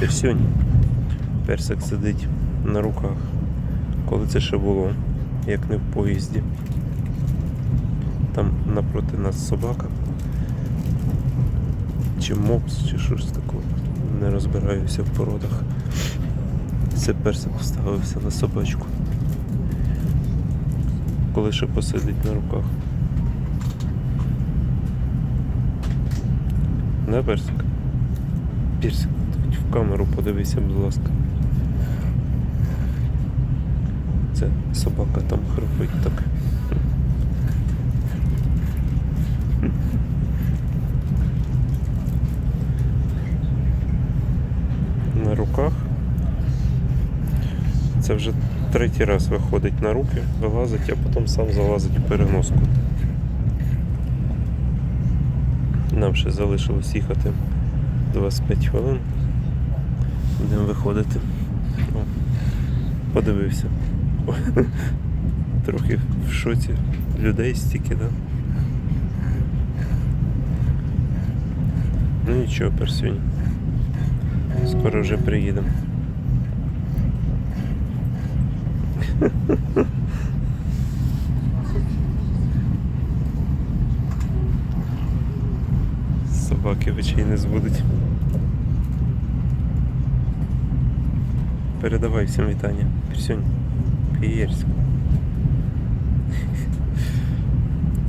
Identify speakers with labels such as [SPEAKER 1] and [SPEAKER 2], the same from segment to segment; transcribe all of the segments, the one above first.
[SPEAKER 1] Персюнь. Персик сидить на руках. Коли це ще було, як не в поїзді. Там напроти нас собака. Чи мопс, чи щось таке. Не розбираюся в породах. Це персик поставився на собачку. Коли ще посидить на руках. Да, персик? Персик, камеру подивися, будь ласка. Це собака там хрупить так. На руках. Це вже третій раз виходить на руки, вилазить, а потім сам залазить у переноску. Нам ще залишилось їхати 25 хвилин. Будемо виходити. О, подивився. Трохи в шоці. Людей стільки, да? Ну нічого, персюнь. Скоро вже приїдемо. Собаки очей не зводить. Передавай всім вітання. Персюнь. Пієрськ.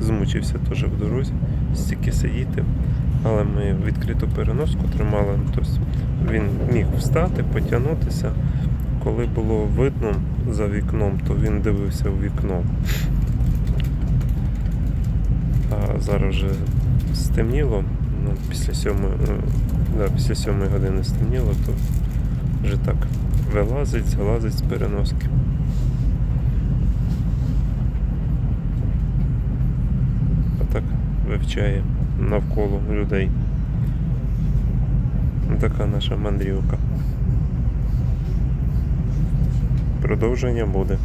[SPEAKER 1] Змучився теж в дорозі, стільки сидіти. Але ми відкриту переноску тримали. Тобто він міг встати, потягнутися. Коли було видно за вікном, то він дивився в вікно. А зараз вже стемніло, ну, після сьомої, е, да, після години стемніло, то вже так вилазить, залазить з переноски. А так вивчає навколо людей. Така наша мандрівка. Продовження буде.